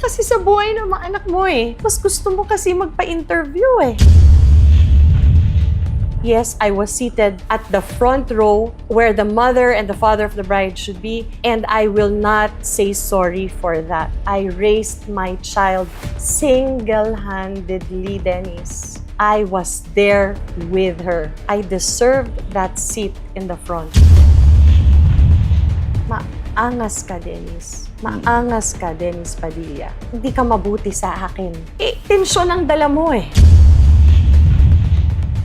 kasi sa buhay ng mga anak mo eh. Mas gusto mo kasi magpa-interview eh. Yes, I was seated at the front row where the mother and the father of the bride should be, and I will not say sorry for that. I raised my child single handedly, Dennis. I was there with her. I deserved that seat in the front. Maangas ka, Dennis. Maangas ka, Dennis Padilla. Hindi ka mabuti sa akin. Eh, tensyon ang dala mo eh.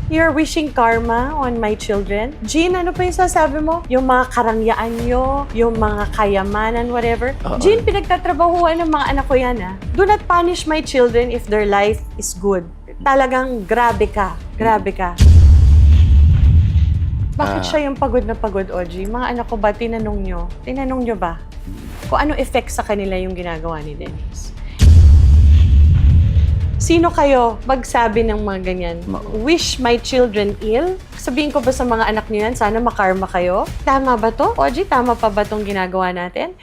You're wishing karma on my children? Jean, ano pa yung sasabi mo? Yung mga karangyaan nyo, yung mga kayamanan, whatever. Oo. Jean, pinagtatrabahuan ng mga anak ko yan ah. Do not punish my children if their life is good. Talagang grabe ka. Grabe ka. Bakit Ah. siya yung pagod na pagod, Oji? Mga anak ko ba, tinanong nyo? Tinanong nyo ba? Kung ano effect sa kanila yung ginagawa ni Dennis? Sino kayo magsabi ng mga ganyan? Ma- Wish my children ill? Sabihin ko ba sa mga anak niyo yan, sana makarma kayo? Tama ba to? Oji, tama pa ba tong ginagawa natin?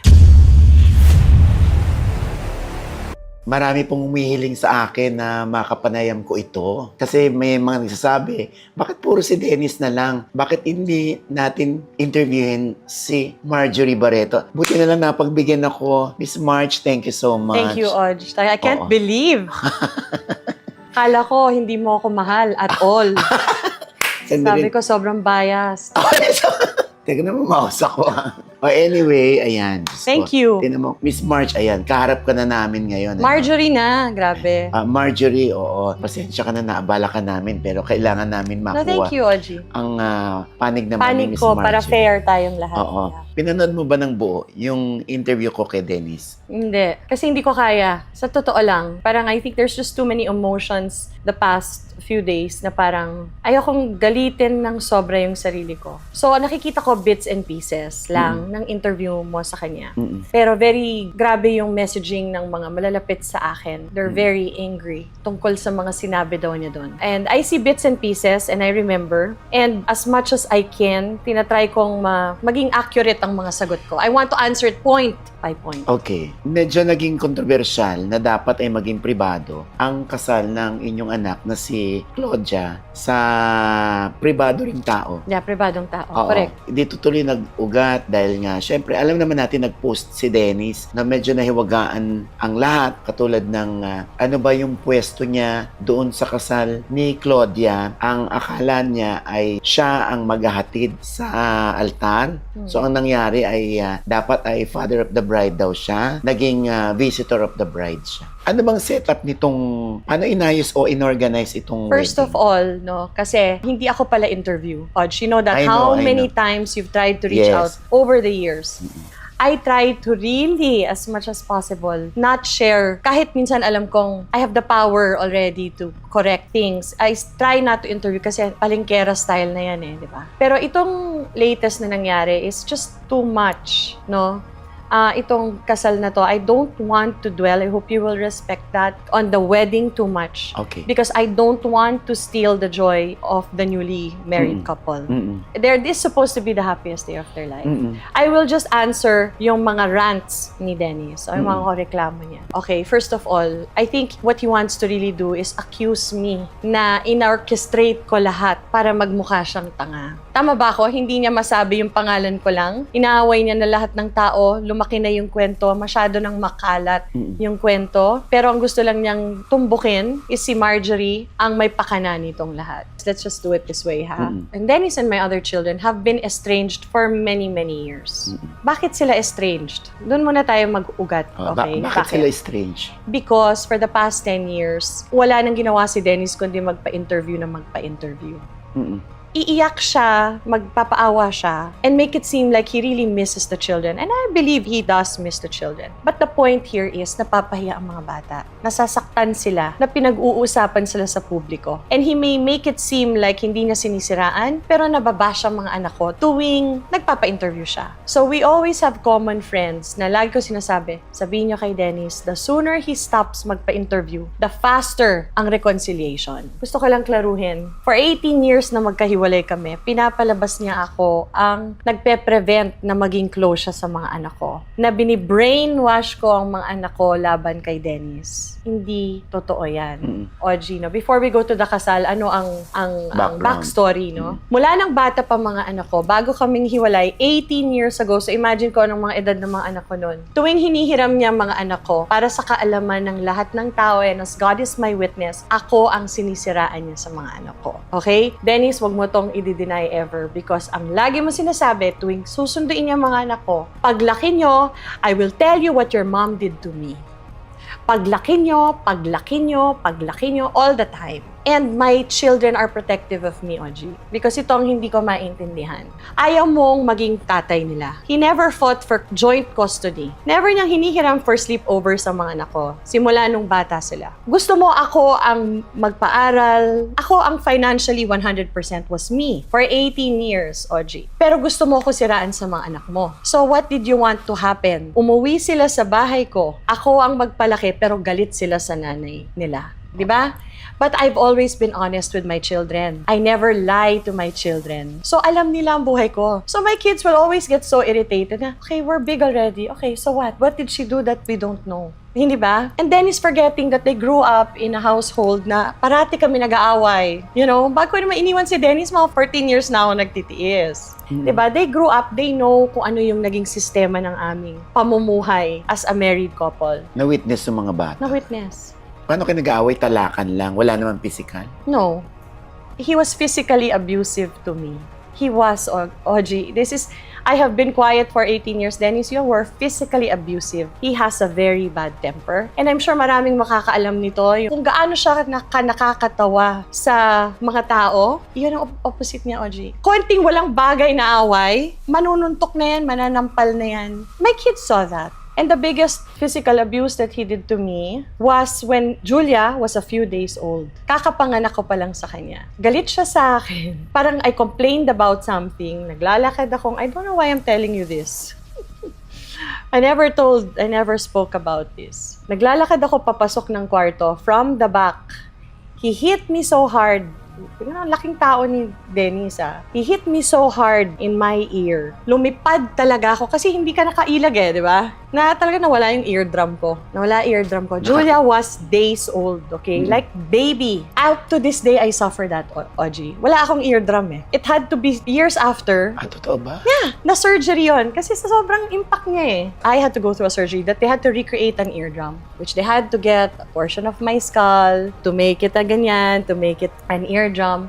Marami pong humihiling sa akin na makapanayam ko ito. Kasi may mga nagsasabi, bakit puro si Dennis na lang? Bakit hindi natin interviewin si Marjorie Barreto? Buti na lang napagbigyan ako. Miss March, thank you so much. Thank you, Oj. I can't Oo. believe. Kala ko hindi mo ako mahal at all. Sabi ko sobrang biased. Teka naman, mouse ako. ah. Oh, anyway, ayan. Diyos Thank ko. you. Tinan mo, Miss March, ayan, kaharap ka na namin ngayon. ano? Marjorie na, grabe. Ah, Marjorie, oo. Pasensya ka na, naabala ka namin, pero kailangan namin No, makuha thank you, Oji. ang ah, panig naman Panig ni Miss ko Marjorie. para fair tayong lahat. Oo. Pinanood mo ba ng buo yung interview ko kay Dennis? Hindi. Kasi hindi ko kaya. Sa totoo lang, parang I think there's just too many emotions the past few days na parang ayokong galitin ng sobra yung sarili ko. So, nakikita ko bits and pieces lang ng interview mo sa kanya. Mm-mm. Pero very grabe yung messaging ng mga malalapit sa akin. They're Mm. very angry tungkol sa mga sinabi daw niya doon. And I see bits and pieces and I remember. And as much as I can, tinatry kong ma- maging accurate ang mga sagot ko. I want to answer it point by point. Okay. Medyo naging kontrobersyal na dapat ay maging pribado ang kasal ng inyong anak na si Claudia sa pribado ring tao. Yeah, pribadong tao. Oo. Correct. Dito tuloy nag-ugat dahil nga, syempre, alam naman natin nag-post si Dennis na medyo nahiwagaan ang lahat katulad ng ah, ano ba yung pwesto niya doon sa kasal ni Claudia. Ang akala niya ay siya ang maghahatid sa altar. Hmm. So, ang nangyari ay ah, dapat ay father of the bride daw siya. Naging ah, visitor of the bride siya. Ano bang setup nitong, paano inayos o inorganize itong First of wedding? all, no, kasi hindi ako pala interview. Odge, you know that I how know, I many know. times you've tried to reach Yes. out over the years. I try to really, as much as possible, not share. Kahit minsan alam kong I have the power already to correct things. I try not to interview kasi palingkera style na yan eh, di ba? Pero itong latest na nangyari is just too much, no? Ah, itong kasal na to, I don't want to dwell, I hope you will respect that, on the wedding too much Okay. because I don't want to steal the joy of the newly married Mm. couple. Mm-mm. There, this is supposed to be the happiest day of their life. Mm-mm. I will just answer yung mga rants ni Dennis o yung mga Mm. reklamo niya. Okay, first of all, I think what he wants to really do is accuse me na in-orchestrate ko lahat para magmukha siyang tanga. Tama ba ako? Hindi niya masabi yung pangalan ko lang. Inaaway niya na lahat ng tao, lumaki na yung kwento, masyado nang makalat Mm. yung kwento. Pero ang gusto lang niyang tumbukin is si Marjorie ang may pakana nitong lahat. Let's just do it this way, ha? Mm. And Dennis and my other children have been estranged for many, many years. Mm-mm. Bakit sila estranged? Doon muna tayo mag-ugat, Oh, ba- okay? bakit sila strange? Because for the past 10 years, wala nang ginawa si Dennis kundi magpa-interview na magpa-interview. Mm-mm. Iiyak siya, magpapaawa siya, and make it seem like he really misses the children. And I believe he does miss the children. But the point here is, napapahiya ang mga bata. Nasasaktan sila, na pinag-uusapan sila sa publiko. And he may make it seem like hindi niya sinisiraan, pero nababash ang mga anak ko tuwing nagpapa-interview siya. So we always have common friends na lagi ko sinasabi, sabihin niyo kay Dennis, the sooner he stops magpa-interview, the faster ang reconciliation. Gusto ko lang klaruhin. For 18 years na magkahiwalay magkahiwalay kami, pinapalabas niya ako ang nagpe-prevent na maging close siya sa mga anak ko. Na bini-brainwash ko ang mga anak ko laban kay Dennis. Hindi totoo yan. Mm. O Gino, before we go to the kasal, ano ang ang, ang Background. backstory, no? Mula nang bata pa mga anak ko, bago kaming hiwalay, 18 years ago, so imagine ko anong mga edad ng mga anak ko noon. Tuwing hinihiram niya ang mga anak ko, para sa kaalaman ng lahat ng tao, and as God is my witness, ako ang sinisiraan niya sa mga anak ko. Okay? Dennis, wag mo tong i-deny ever because ang lagi mo sinasabi tuwing susunduin niya mga anak ko, paglaki nyo, I will tell you what your mom did to me paglaki nyo, paglaki nyo, paglaki nyo, all the time. And my children are protective of me, Oji. Because ito ang hindi ko maintindihan. Ayaw mong maging tatay nila. He never fought for joint custody. Never niyang hinihiram for sleepover sa mga anak ko. Simula nung bata sila. Gusto mo ako ang magpaaral. Ako ang financially 100% was me for 18 years, Oji. Pero gusto mo ako siraan sa mga anak mo. So what did you want to happen? Umuwi sila sa bahay ko. Ako ang magpalaki pero galit sila sa nanay nila. 'Di ba? But I've always been honest with my children. I never lie to my children. So alam nila ang buhay ko. So my kids will always get so irritated na, okay, we're big already. Okay, so what? What did she do that we don't know? Hindi ba? And then is forgetting that they grew up in a household na parati kami nag-aaway. You know, bago naman iniwan si Dennis, mga 14 years na ako nagtitiis. Mm. Diba? They grew up, they know kung ano yung naging sistema ng aming pamumuhay as a married couple. Na-witness ng mga bata. Na witness. Paano kayo nag-aaway? Talakan lang. Wala naman physical. No. He was physically abusive to me. He was, O- Oji. This is, I have been quiet for 18 years. Dennis, you were physically abusive. He has a very bad temper. And I'm sure maraming makakaalam nito. Kung gaano siya naka, nakakatawa sa mga tao, yun ang op- opposite niya, Oji. Konting walang bagay na away, manununtok na yan, mananampal na yan. My kids saw that. And the biggest physical abuse that he did to me was when Julia was a few days old. Kakapanganak ko pa lang sa kanya. Galit siya sa akin. Parang I complained about something. Naglalakad akong, I don't know why I'm telling you this. I never told, I never spoke about this. Naglalakad ako papasok ng kwarto from the back. He hit me so hard. Tingnan, ang laking tao ni Dennis ah. He hit me so hard in my ear. Lumipad talaga ako kasi hindi ka nakailag eh, di ba? Na talaga nawala yung eardrum ko. Nawala eardrum ko. Julia was days old, okay? Mm. Like baby. Out to this day, I suffer that, O- Oji. Wala akong eardrum eh. It had to be years after Ah, totoo ba? na surgery yon kasi sa sobrang impact niya eh. I had to go through a surgery that they had to recreate an eardrum, which they had to get a portion of my skull to make it a ganyan, to make it an eardrum.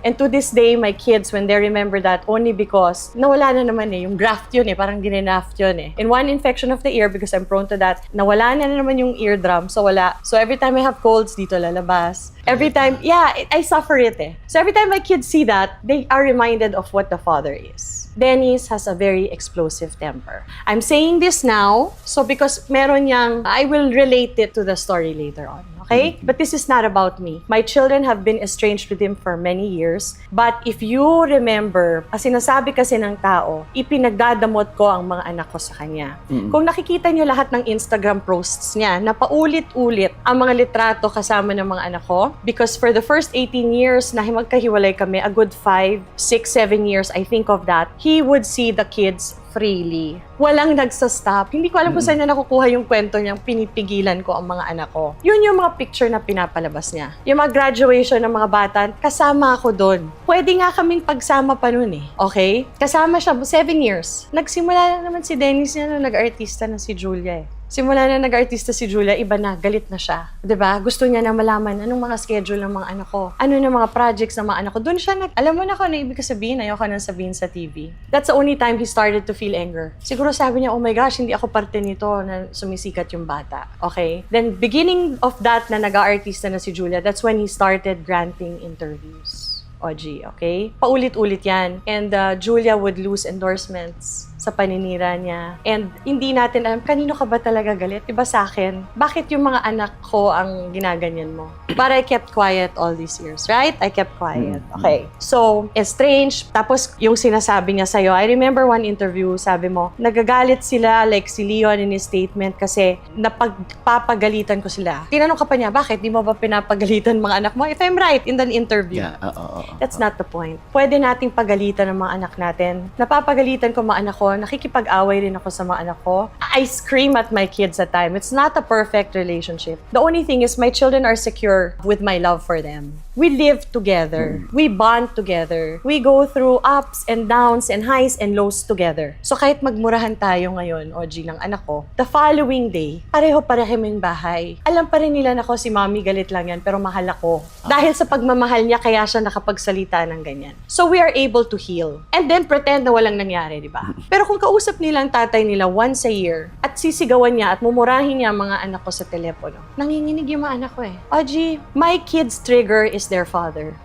And to this day, my kids, when they remember that, only because nawala na naman eh, yung graft yun eh, parang ginagraft yun eh. In one infection of the ear, because I'm prone to that, nawala na naman yung eardrum, so wala. So every time I have colds, dito lalabas. Every time, yeah, I I suffer it eh. So every time my kids see that, they are reminded of what the father is. Dennis has a very explosive temper. I'm saying this now, so because meron niyang, I will relate it to the story later on. Okay? But this is not about me. My children have been estranged with him for many years. But if you remember, ang sinasabi kasi ng tao, ipinagdadamot ko ang mga anak ko sa kanya. Mm. Kung nakikita niyo lahat ng Instagram posts niya, na paulit-ulit ang mga litrato kasama ng mga anak ko. Because for the first 18 years na magkahiwalay kami, a good 5, 6, 7 years, I think of that, he would see the kids freely. Walang nagsastop. Hindi ko alam kung saan niya nakukuha yung kwento niyang pinipigilan ko ang mga anak ko. Yun yung mga picture na pinapalabas niya. Yung mga graduation ng mga bata, kasama ako doon. Pwede nga kaming pagsama pa noon eh. Okay? Kasama siya, 7 years. Nagsimula na naman si Dennis niya na nag-artista na si Julia eh. Simula na nag-artista si Julia, iba na, galit na siya. 'Di ba? Gusto niya na malaman anong mga schedule ng mga anak ko. Ano na mga projects ng mga anak ko. Doon siya nag... Alam mo na kung ano ibig sabihin, ayoko nang sabihin sa TV. That's the only time he started to feel anger. Siguro sabi niya, oh my gosh, hindi ako parte nito na sumisikat yung bata. Okay? Then, beginning of that na nag-artista na si Julia, that's when he started granting interviews. OG, okay? Paulit-ulit yan. And uh, Julia would lose endorsements sa paninira niya. And hindi natin alam, kanino ka ba talaga galit? Iba sa akin, bakit yung mga anak ko ang ginaganyan mo? But I kept quiet all these years, right? I kept quiet. Mm. Okay. So, estranged. Tapos, yung sinasabi niya sa'yo, I remember one interview, sabi mo, nagagalit sila, like si Leon in his statement, kasi napagpapagalitan ko sila. Tinanong ka pa niya, bakit? Di mo ba pinapagalitan mga anak mo? If I'm right, in the interview. Yeah, oo, oo, oo. That's not the point. Pwede nating pagalitan ng mga anak natin. Napapagalitan ko mga anak ko, nakikipag-away rin ako sa mga anak ko. I scream at my kids at time. It's not a perfect relationship. The only thing is my children are secure with my love for them. We live together. We bond together. We go through ups and downs and highs and lows together. So kahit magmurahan tayo ngayon, OG ng anak ko, the following day, pareho-pareho yung bahay. Alam pa rin nila na ko si mommy galit lang yan, pero mahal ako. Dahil sa pagmamahal niya, kaya siya nakapagsalita ng ganyan. So we are able to heal. And then pretend na walang nangyari, di ba? Pero kung kausap nila ang tatay nila once a year, at sisigawan niya at mumurahin niya ang mga anak ko sa telepono, nanginginig yung mga anak ko eh. OG, my kid's trigger is their father.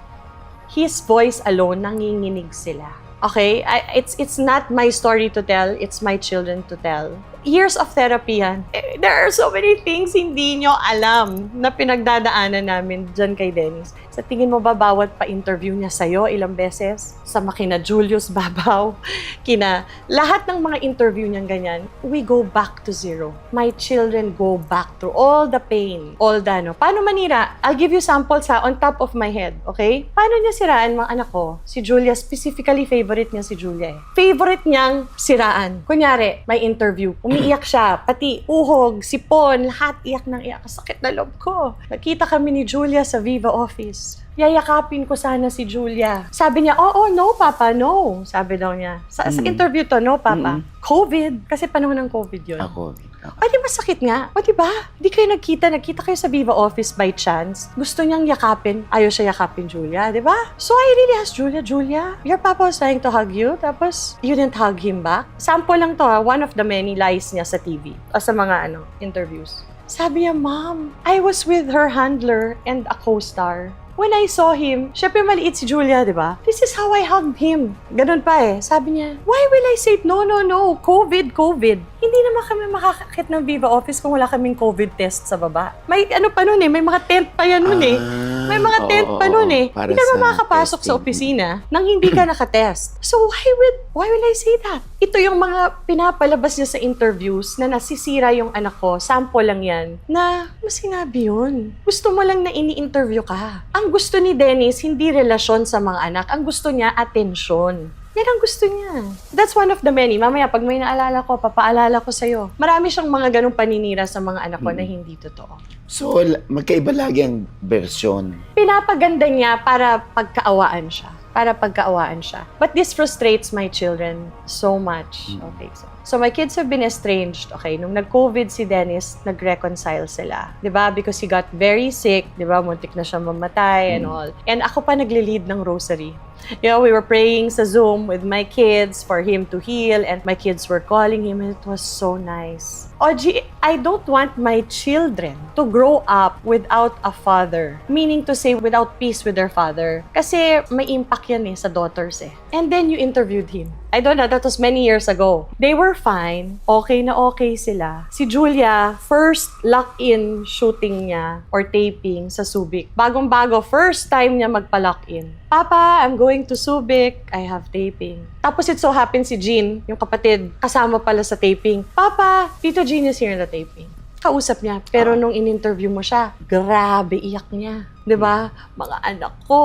His voice alone, nanginginig sila. Okay? I, it's it's not my story to tell, it's my children to tell. Years of therapy yan. Eh, There are so many things hindi nyo alam na pinagdadaanan namin dyan kay Dennis. Sa tingin mo ba bawat pa-interview niya sa'yo ilang beses? Sa makina Julius Babaw, kina lahat ng mga interview niyang ganyan, we go back to zero. My children go back to all the pain, all the ano. Paano manira? I'll give you samples ha, on top of my head, okay? Paano niya siraan mga anak ko? Si Julia, specifically favorite niya si Julia eh. Favorite niyang siraan. Kunyari, may interview, umiiyak siya, pati uhog, sipon, lahat iyak ng iyak. Sakit na loob ko. Nakita kami ni Julia sa Viva office. Yayakapin ko sana si Julia. Sabi niya, oo, no, papa, no. Sabi daw niya. Sa, sa Mm. interview to, no, papa. Mm. COVID. Kasi panahon ng COVID yun. Ako. ako. Ay, di masakit nga. O, di ba? Di kayo nagkita. Nagkita kayo sa Viva office by chance. Gusto niyang yakapin. Ayaw siya yakapin Julia, di ba? So, I really asked Julia, Julia, your papa was trying to hug you, tapos you didn't hug him back? Sample lang to, ha? One of the many lies niya sa TV. O sa mga, ano, interviews. Sabi niya, Mom, I was with her handler and a co-star. When I saw him, syempre maliit si Julia, di ba? This is how I hugged him. Ganun pa eh. Sabi niya, why will I say, no, no, no, COVID, COVID. Hindi naman kami makakakit ng Viva Office kung wala kaming COVID test sa baba. May ano pa nun eh, may mga tent pa yan nun eh. Ah, May mga oo, tent pa oo, nun eh. para Hindi sa makakapasok sa testing. opisina nang hindi ka nakatest. So why would, why will I say that? Ito yung mga pinapalabas niya sa interviews na nasisira yung anak ko. Sample lang yan. Na, mas sinabi yun. Gusto mo lang na ini-interview ka. Ang gusto ni Dennis, hindi relasyon sa mga anak. Ang gusto niya, atensyon. Yan ang gusto niya. That's one of the many. Mamaya, pag may naalala ko, papaalala ko sa'yo. Marami siyang mga ganong paninira sa mga anak ko na hindi totoo. So, l- magkaiba lagi ang version. pinapaganda niya para pagkaawaan siya. Para pagkaawaan siya. But this frustrates my children so much. Mm. Okay, so. So my kids have been estranged. Okay, nung nag-COVID si Dennis, nag-reconcile sila. 'Di ba? Because he got very sick. 'di ba? Muntik na siya mamatay and Mm. all. And ako pa nagli-lead ng rosary. You know, we were praying sa Zoom with my kids for him to heal and my kids were calling him and it was so nice. Oji, I don't want my children to grow up without a father. Meaning to say, without peace with their father. Kasi may impact yan eh sa daughters eh. And then you interviewed him. I don't know, that was many years ago. They were fine. Okay na okay sila. Si Julia, first lock-in shooting niya or taping sa Subic. Bagong-bago, first time niya magpa-lock-in. Papa, I'm going to Subic. I have taping. Tapos it so happens si Jean, yung kapatid, kasama pala sa taping. Papa, Tito Jean is here in the taping. Kausap niya. Pero nung in-interview mo siya, grabe iyak niya. 'Di ba? Mga anak ko,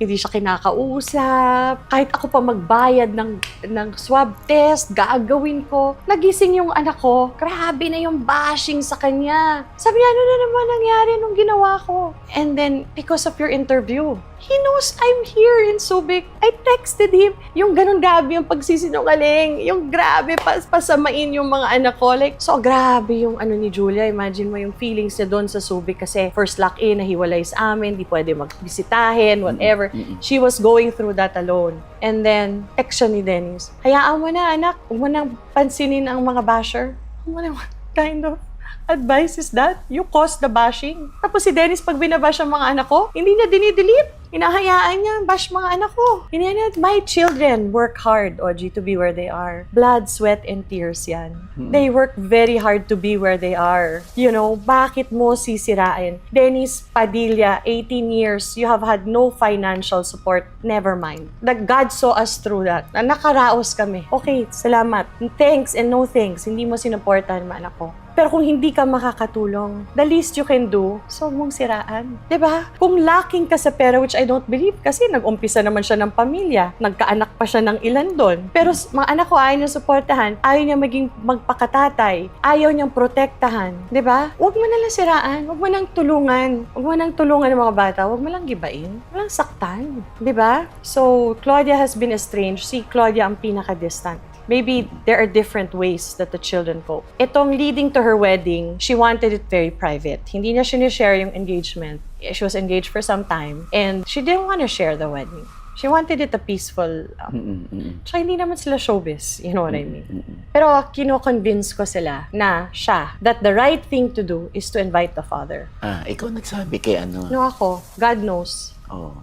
hindi siya kinakausap. Kahit ako pa magbayad ng, ng swab test, gagawin ko. Nagising yung anak ko, grabe na yung bashing sa kanya. Sabi niya, ano na naman nangyari nung ginawa ko? And then, because of your interview, he knows I'm here in Subic. I texted him. Yung ganun grabe yung pagsisinungaling. Yung grabe pas pasamain yung mga anak ko. Like, so grabe yung ano ni Julia. Imagine mo yung feelings niya doon sa Subic kasi first lock-in, nahiwalay sa amin, di pwede magbisitahin, whatever. Mm-mm. She was going through that alone. And then, text siya ni Dennis. Hayaan mo na, anak. Huwag mo nang pansinin ang mga basher. Huwag mo na, kind of. Advice is that? You caused the bashing. Tapos si Dennis, pag binabash ang mga anak ko, hindi niya dinidelete. Hinahayaan niya, bash mga anak ko. Niya, my children work hard, Oji, to be where they are. Blood, sweat, and tears yan. They work very hard to be where they are. You know, bakit mo sisirain? Dennis Padilla, 18 years, you have had no financial support. Never mind. That God saw us through that. Na nakaraos kami. Okay, salamat. Thanks and no thanks. Hindi mo sinuportahan mga anak ko. Pero kung hindi ka makakatulong, the least you can do, so mong siraan. ba? Kung lacking ka sa pera, which I don't believe, kasi nag-umpisa naman siya ng pamilya, nagkaanak pa siya ng ilan doon. Pero mga anak ko, ayaw niya suportahan, ayaw niya maging magpakatatay, ayaw niyang protektahan. ba? Huwag mo nalang siraan, huwag mo nang tulungan, huwag mo nang tulungan ng mga bata, huwag mo lang gibain, walang saktan. ba? So, Claudia has been estranged. Si Claudia ang pinaka-distant. Maybe there are different ways that the children cope. Itong leading to her wedding, she wanted it very private. Hindi niya sinishare yung engagement. She was engaged for some time and she didn't want to share the wedding. She wanted it a peaceful... Um, tsaka hindi naman sila showbiz, you know what I mean? Pero kino-convince ko sila na siya, that the right thing to do is to invite the father. Ah, ikaw nagsabi kay ano? No ako, God knows. Oh.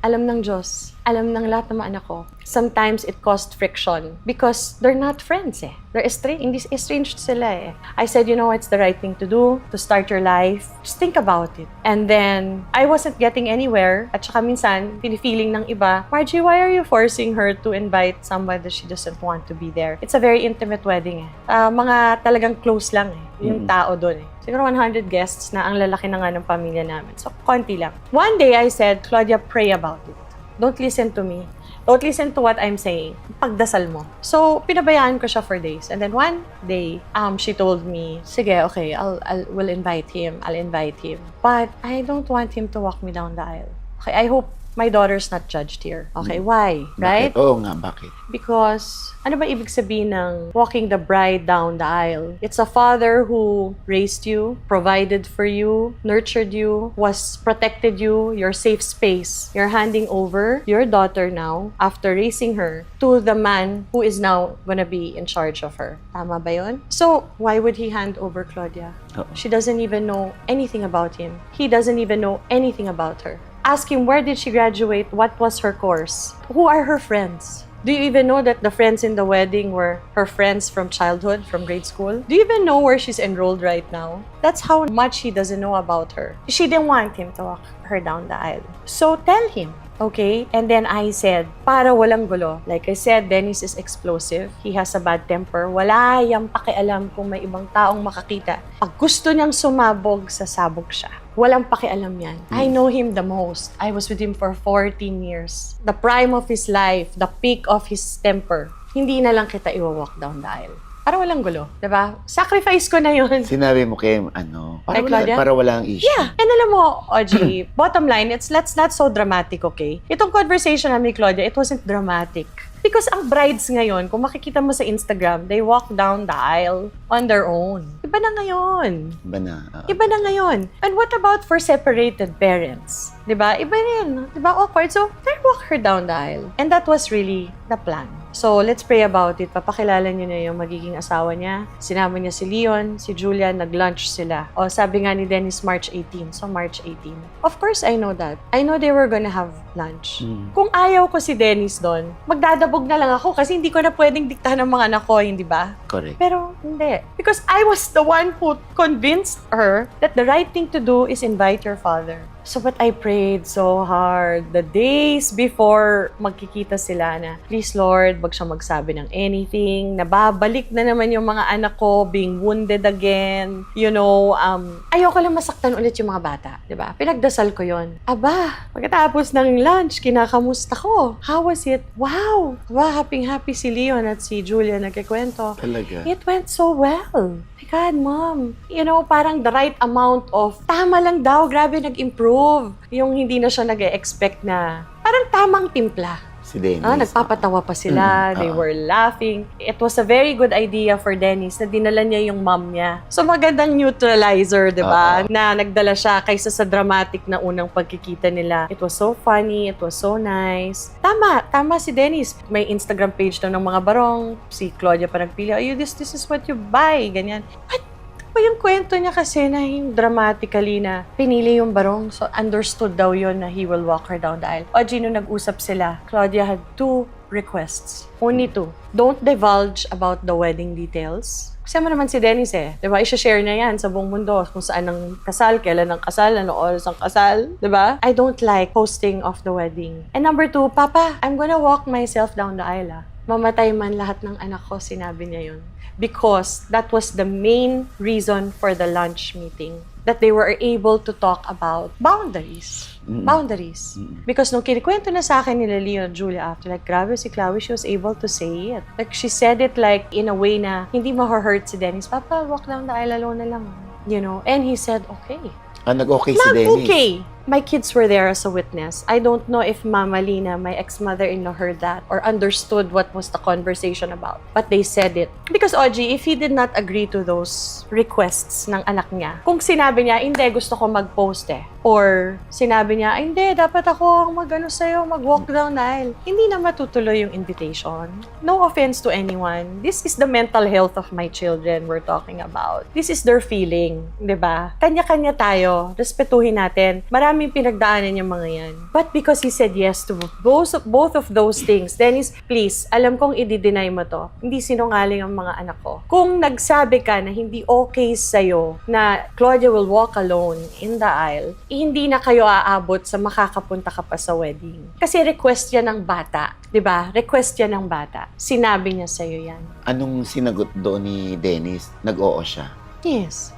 alam ng Diyos, alam ng lahat ng mga anak ko. Sometimes it caused friction because they're not friends eh. They're estranged, hindi estranged sila eh. I said, you know, it's the right thing to do to start your life. Just think about it. And then, I wasn't getting anywhere. At saka minsan, feeling ng iba, Margie, why are you forcing her to invite somebody that she doesn't want to be there? It's a very intimate wedding eh. Ah, mga talagang close lang eh. Yung tao doon eh. Siguro 100 guests na ang lalaki na nga ng pamilya namin. So, konti lang. One day, I said, Claudia, pray about it. Don't listen to me. Don't listen to what I'm saying. Pagdasal mo. So, pinabayaan ko siya for days. And then one day, um, she told me, sige, okay, I'll, I'll will invite him. I'll invite him. But I don't want him to walk me down the aisle. Okay, I hope my daughter's not judged here. Okay, why? Right? Bakit? Oo nga, bakit? Because, ano ba ibig sabihin ng walking the bride down the aisle? It's a father who raised you, provided for you, nurtured you, was protected you, your safe space. You're handing over your daughter now, after raising her, to the man who is now gonna be in charge of her. Tama ba yun? So, why would he hand over Claudia? Oo. She doesn't even know anything about him. He doesn't even know anything about her. Ask him where did she graduate? What was her course? Who are her friends? Do you even know that the friends in the wedding were her friends from childhood, from grade school? Do you even know where she's enrolled right now? That's how much he doesn't know about her. She didn't want him to walk her down the aisle. So tell him. Okay? And then I said, para walang gulo. Like I said, Dennis is explosive. He has a bad temper. Wala yang pakialam kung may ibang taong makakita. Pag gusto niyang sumabog, sasabog siya. Walang pakialam yan. I know him the most. I was with him for 14 years. The prime of his life, the peak of his temper. Hindi na lang kita iwa-walk down the aisle. Para walang gulo. 'di ba? Sacrifice ko na yun. Sinabi mo kay ano, para Kay wala, Claudia? para walang issue. Yeah. And alam mo, Oji, bottom line, it's let's not so dramatic, okay? Itong conversation namin ni Claudia, it wasn't dramatic. Because ang brides ngayon, kung makikita mo sa Instagram, they walk down the aisle on their own. Iba na ngayon. Ba na? oo. Iba na ngayon. And what about for separated parents? 'Di ba? Iba rin. 'Di ba? Awkward. So, they walk her down the aisle. And that was really the plan. So, let's pray about it. Papakilala niyo na yung magiging asawa niya. Sinama niya si Leon, si Julia, nag-lunch sila. O, sabi nga ni Dennis, March 18. So, March 18. Of course, I know that. I know they were gonna have lunch. Mm. Kung ayaw ko si Dennis doon, magdadabog na lang ako kasi hindi ko na pwedeng diktahan ng mga anak ko, hindi ba? Correct. Pero hindi. Because I was the one who convinced her that the right thing to do is invite your father. So, but I prayed so hard the days before magkikita sila na, please Lord, wag siya magsabi ng anything, nababalik na naman yung mga anak ko, being wounded again, you know, um, ayoko lang masaktan ulit yung mga bata, di ba? Pinagdasal ko yon. Aba, pagkatapos ng lunch, kinakamusta ko. How was it? Wow! Aba, happy-happy si Leon at si Julia nagkikwento. Talaga. It went so well. My God, Mom. You know, parang the right amount of, tama lang daw, grabe nag-improve. Yung hindi na siya nag expect na, parang tamang timpla. Si Dennis. Ah, nagpapatawa pa sila, Mm, they oo. were laughing. It was a very good idea for Dennis na dinala niya yung mom niya. So magandang neutralizer, di ba? Oo. Na nagdala siya kaysa sa dramatic na unang pagkikita nila. It was so funny, it was so nice. Tama, tama si Dennis. May Instagram page daw ng mga barong. Si Claudia pa nagpili, oh, this, this is what you buy. Ganyan. But Pa yung kwento niya kasi na yung dramatically na pinili yung barong. So, understood daw yon na he will walk her down the aisle. O, Gino, nag-usap sila. Claudia had two requests. Only two. Don't divulge about the wedding details. Kasi naman si Dennis eh. Di ba? I-share niya yan sa buong mundo. Kung saan ang kasal, kailan ang kasal, ano oras ang kasal. Di ba? I don't like posting of the wedding. And number two, Papa, I'm gonna walk myself down the aisle ah. Mamatay man lahat ng anak ko, sinabi niya yun. Because that was the main reason for the lunch meeting. That they were able to talk about boundaries. Mm. Boundaries. Mm. Because nung kinikwento na sa akin nila Leo at Julia after, like, grabe si Chloe, she was able to say it. Like, she said it like in a way na hindi ma-hurt si Dennis. Papa, walk down the aisle alone na lang. You know? And he said, okay. Ah, nag-okay si Dennis. Nag-okay. My kids were there as a witness. I don't know if Mama Lina, my ex-mother-in-law, heard that or understood what was the conversation about. But they said it. Because, Oji, if he did not agree to those requests ng anak niya, kung sinabi niya, hindi, gusto ko mag-post eh. Or sinabi niya, "Ay, hindi, dapat ako ang mag-ano sa'yo, mag-walk down aisle. Hindi na matutuloy yung invitation. No offense to anyone. This is the mental health of my children we're talking about. This is their feeling, di ba? Kanya-kanya tayo. Respetuhin natin. Maraming pinagdaanan yung mga yan. But because he said yes to both of, both of those things, Dennis, please, alam kong i-deny mo to. Hindi sinungaling ang mga anak ko. Kung nagsabi ka na hindi okay sa'yo na Claudia will walk alone in the aisle, eh, hindi na kayo aabot sa makakapunta ka pa sa wedding. Kasi request yan ng bata. 'di ba? Request yan ng bata. Sinabi niya sa'yo yan. Anong sinagot doon ni Dennis? Nag-oo siya. Yes.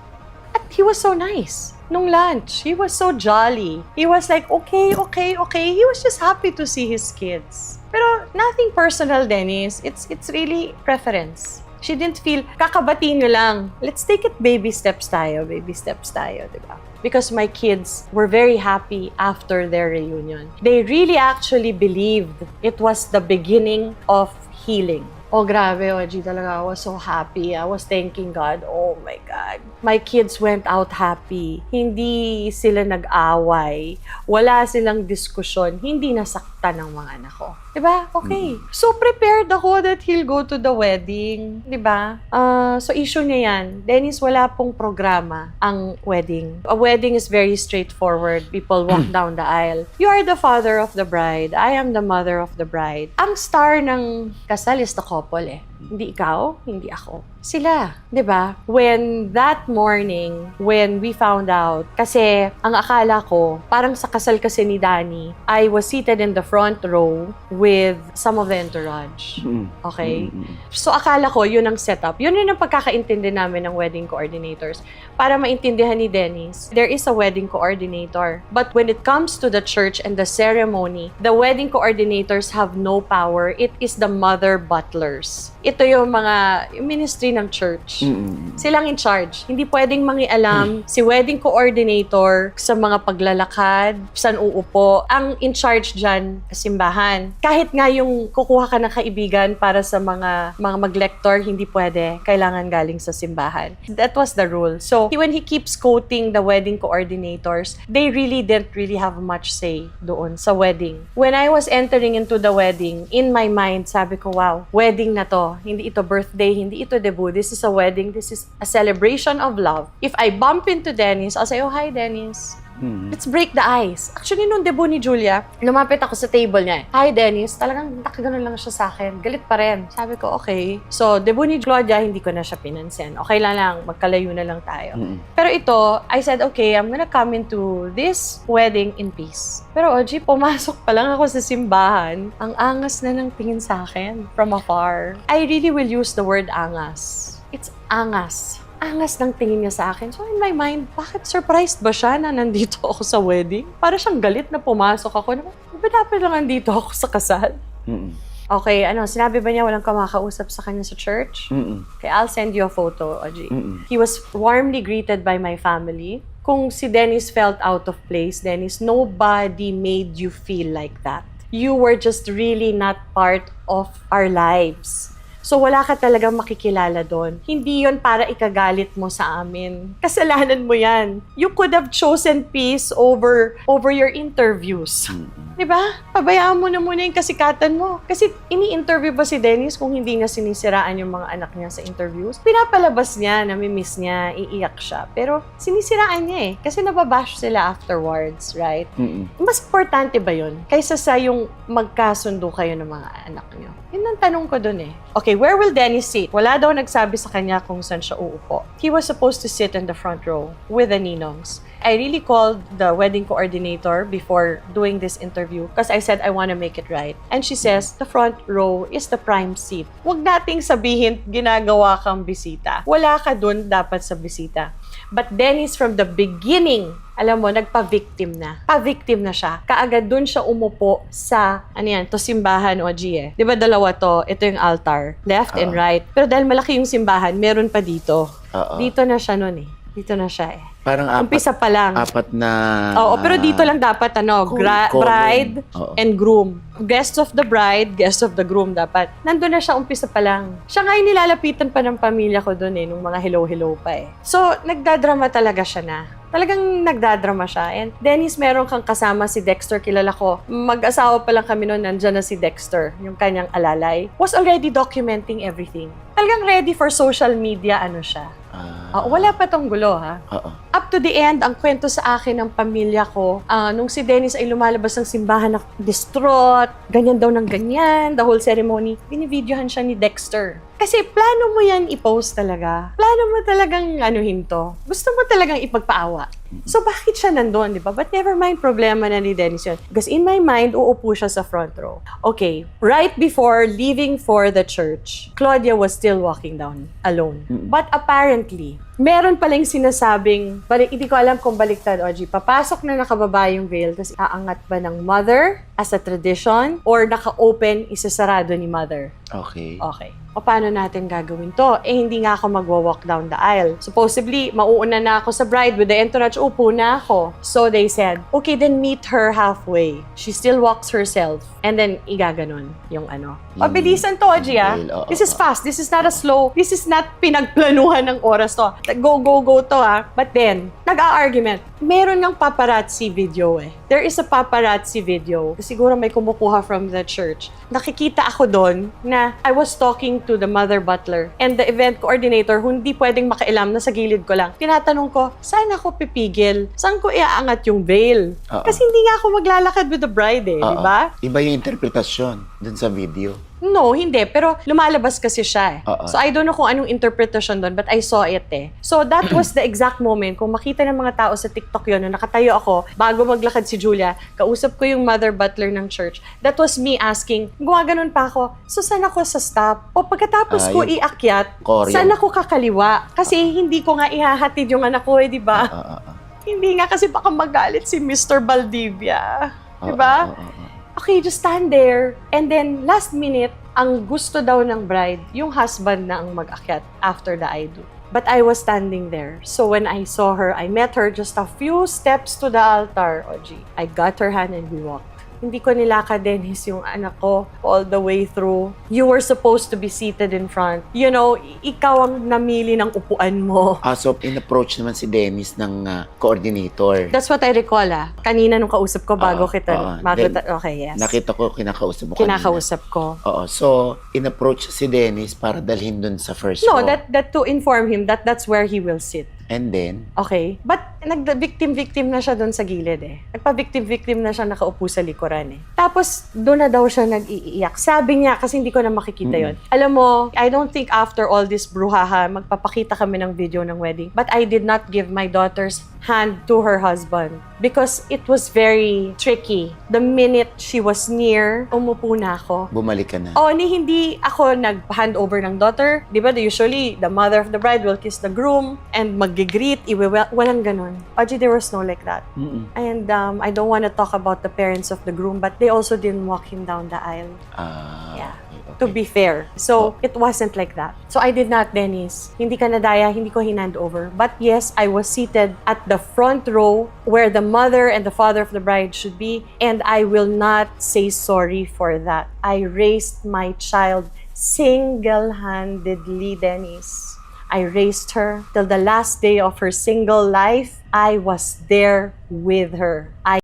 At he was so nice. Nung lunch, he was so jolly. He was like, okay, okay, okay. He was just happy to see his kids. Pero nothing personal, Dennis. It's it's really preference. She didn't feel, kakabati nyo lang. Let's take it baby steps tayo, baby steps tayo, di ba? Because my kids were very happy after their reunion. They really actually believed it was the beginning of healing. Oh, grabe, OG talaga. I was so happy. I was thanking God. Oh my God. My kids went out happy. Hindi sila nag-away. Wala silang diskusyon. Hindi nasaktan ng mga anak ko. 'Di ba? Okay. So prepared ako that he'll go to the wedding, 'di ba? Ah, so issue niya 'yan. Dennis wala pong programa ang wedding. A wedding is very straightforward. People walk down the aisle. You are the father of the bride. I am the mother of the bride. Ang star ng kasal is the couple eh. Hindi ikaw, hindi ako. Sila, 'di ba? When that morning, when we found out, kasi ang akala ko, parang sa kasal kasi ni Danny, I was seated in the front row with some of the entourage. Mm. Okay? Mm, mm. So akala ko, yun ang setup. Yun yun ang pagkakaintindi namin ng wedding coordinators. Para maintindihan ni Dennis, there is a wedding coordinator. But when it comes to the church and the ceremony, the wedding coordinators have no power. It is the mother butlers. Ito yung mga yung ministry ng church. Mm, mm, mm. Silang in charge. Hindi pwedeng mangialam si wedding coordinator sa mga paglalakad, saan uupo. Ang in charge dyan, simbahan. Kahit nga yung kukuha ka ng kaibigan para sa mga mga mag-lector, hindi pwede. Kailangan galing sa simbahan. That was the rule. So, when he keeps quoting the wedding coordinators, they really didn't really have much say doon sa wedding. When I was entering into the wedding, in my mind, sabi ko, wow, wedding na to. Hindi ito birthday, hindi ito debut. This is a wedding. This is a celebration of love. If I bump into Dennis, I'll say, oh, hi, Dennis. Mm. Let's break the ice. Actually, nung debut ni Julia, lumapit ako sa table niya. Hi, Dennis. Talagang nakaganon lang siya sa akin. Galit pa rin. Sabi ko, okay. So, debut ni Claudia, hindi ko na siya pinansin. Okay lang lang, magkalayo na lang tayo. Mm, mm. Pero ito, I said, okay, I'm gonna come into this wedding in peace. Pero OG, pumasok pa lang ako sa simbahan. Ang angas na ng tingin sa akin from afar. I really will use the word angas. It's angas. Angas ng tingin niya sa akin. So in my mind, bakit surprised ba siya na nandito ako sa wedding? Para siyang galit na pumasok ako. Ba dapat lang nandito ako sa kasal? Mm, mm. Okay, ano, sinabi ba niya walang kumakausap sa kanya sa church? Mm, mm. Okay, I'll send you a photo, OG. Mm, mm. He was warmly greeted by my family. Kung si Dennis felt out of place, Dennis, nobody made you feel like that. You were just really not part of our lives. So wala ka talagang makikilala doon. Hindi yon para ikagalit mo sa amin. Kasalanan mo yan. You could have chosen peace over over your interviews. Mm-mm. Di ba? Pabayaan mo na muna yung kasikatan mo. Kasi ini-interview ba si Dennis kung hindi niya sinisiraan yung mga anak niya sa interviews? Pinapalabas niya, namimiss niya, iiyak siya. Pero sinisiraan niya eh. Kasi nababash sila afterwards, right? Mm-mm. Mas importante ba yun? Kaysa sa yung magkasundo kayo ng mga anak niyo. Yun ang tanong ko dun eh. Okay, where will Dennis sit? Wala daw nagsabi sa kanya kung saan siya uupo. He was supposed to sit in the front row with the ninongs. I really called the wedding coordinator before doing this interview because I said I want to make it right. And she says, the front row is the prime seat. Huwag nating sabihin ginagawa kang bisita. Wala ka dun dapat sa bisita. But Dennis from the beginning, alam mo, nagpa-victim na. Pa-victim na siya. Kaagad dun siya umupo sa, ano yan, to simbahan o eh. Di ba dalawa to? Ito yung altar. Left and Oo. right. Pero dahil malaki yung simbahan, meron pa dito. Oo. Dito na siya nun eh. Dito na siya eh. Parang apat, Umpisa pa lang. apat na... Oo, pero dito lang dapat ano, gra- bride Oo. and groom. Guest of the bride, guest of the groom dapat. Nandun na siya umpisa pa lang. Siya nga yung nilalapitan pa ng pamilya ko doon eh, nung mga hello-hello pa eh. So, nagdadrama talaga siya na. Talagang nagdadrama siya. And Dennis, meron kang kasama si Dexter, kilala ko. Mag-asawa pa lang kami noon, nandyan na si Dexter, yung kanyang alalay. Was already documenting everything. Talagang ready for social media, ano siya. Ah, Ah, wala pa tong gulo, ha? Oo. Up to the end, ang kwento sa akin ng pamilya ko, ah, nung si Dennis ay lumalabas ng simbahan na distraught, ganyan daw ng ganyan, the whole ceremony, binibidyohan siya ni Dexter. Kasi plano mo yan i-post talaga. Plano mo talagang anuhin to. Gusto mo talagang ipagpaawa. So bakit siya nandun, di ba? But never mind, problema na ni Dennis yun. Because in my mind, uupo siya sa front row. Okay, right before leaving for the church, Claudia was still walking down alone. Mm. But apparently, meron palang sinasabing, balik, hindi ko alam kung baliktad, Oji, papasok na nakababa yung veil, tapos aangat ba ng mother as a tradition, or naka-open, isasarado ni mother? Okay. Okay. O paano natin gagawin to? Eh, hindi nga ako magwa-walk down the aisle. Supposedly, mauuna na ako sa bride with the entourage. Upo na ako. So they said, okay, then meet her halfway. She still walks herself. And then, igaganon yung ano. Pabilisan to, Oji, ah. Well, oo, This is oo. fast. This is not a slow. This is not pinagplanuhan ng oras to. Go, go, go to, ah. But then, nag-a-argument. Meron ng paparazzi video eh. There is a paparazzi video. Siguro may kumukuha from the church. Nakikita ako doon na I was talking to the mother butler and the event coordinator who hindi pwedeng makailam na sa gilid ko lang. Tinatanong ko, saan ako pipigil? Saan ko iaangat yung veil? Oo. Kasi hindi nga ako maglalakad with the bride eh, di Oo. ba? Iba yung interpretasyon dun sa video. No, hindi. Pero lumalabas kasi siya eh. Oo. So I don't know kung anong interpretation doon, but I saw it eh. So that was the exact moment kung makita ng mga tao sa TikTok yon na nakatayo ako bago maglakad si Julia, kausap ko yung mother butler ng church. That was me asking, gumaganon pa ako, so saan ako sa stop? O pagkatapos Ah, ko yung iakyat, choreo. saan ako kakaliwa? Kasi hindi ko nga ihahatid yung anak ko eh, di ba? Oo, oo, oo. Hindi nga kasi baka magalit si Mr. Valdivia. Oo, Di ba? oo, oo, oo. okay, just stand there. And then, last minute, ang gusto daw ng bride, yung husband na ang mag-akyat after the I do. But I was standing there. So when I saw her, I met her just a few steps to the altar, Oji. I got her hand and we walked. Hindi ko nilakad, Dennis, yung anak ko all the way through. You were supposed to be seated in front. You know, ikaw ang namili ng upuan mo. Ah, so in-approach naman si Dennis ng ah, coordinator. That's what I recall, ah. Kanina nung kausap ko bago Oo, kita oo. makita. Okay, yes. Nakita ko, kinakausap mo kanina. Kinakausap ko. Oo, so in-approach si Dennis para dalhin dun sa first No, row. that that to inform him that that's where he will sit. And then, Okay? But nag-victim-victim na siya doon sa gilid eh. Nagpa-victim-victim na siya nakaupo sa likuran eh. Tapos, doon na daw siya nag-iiyak. Sabi niya, kasi hindi ko na makikita yon. Alam mo, I don't think after all this bruhaha, magpapakita kami ng video ng wedding. But I did not give my daughter's hand to her husband because it was very tricky. The minute she was near, umupo na ako. bumalik ka na. O, ni hindi ako nag-hand over ng daughter. Di ba, usually, the mother of the bride will kiss the groom and mag-greet, iwiwel. Walang ganun. Oji, there was no like that. Mm-mm. And um, I don't want to talk about the parents of the groom, but they also didn't walk him down the aisle, Ah, Yeah. okay, okay. to be fair. So, it wasn't like that. So, I did not, Dennis. Hindi ka nadaya, hindi ko hinand over. But yes, I was seated at the front row where the mother and the father of the bride should be, and I will not say sorry for that. I raised my child Single-handedly, Dennis. I raised her till the last day of her single life. I was there with her. I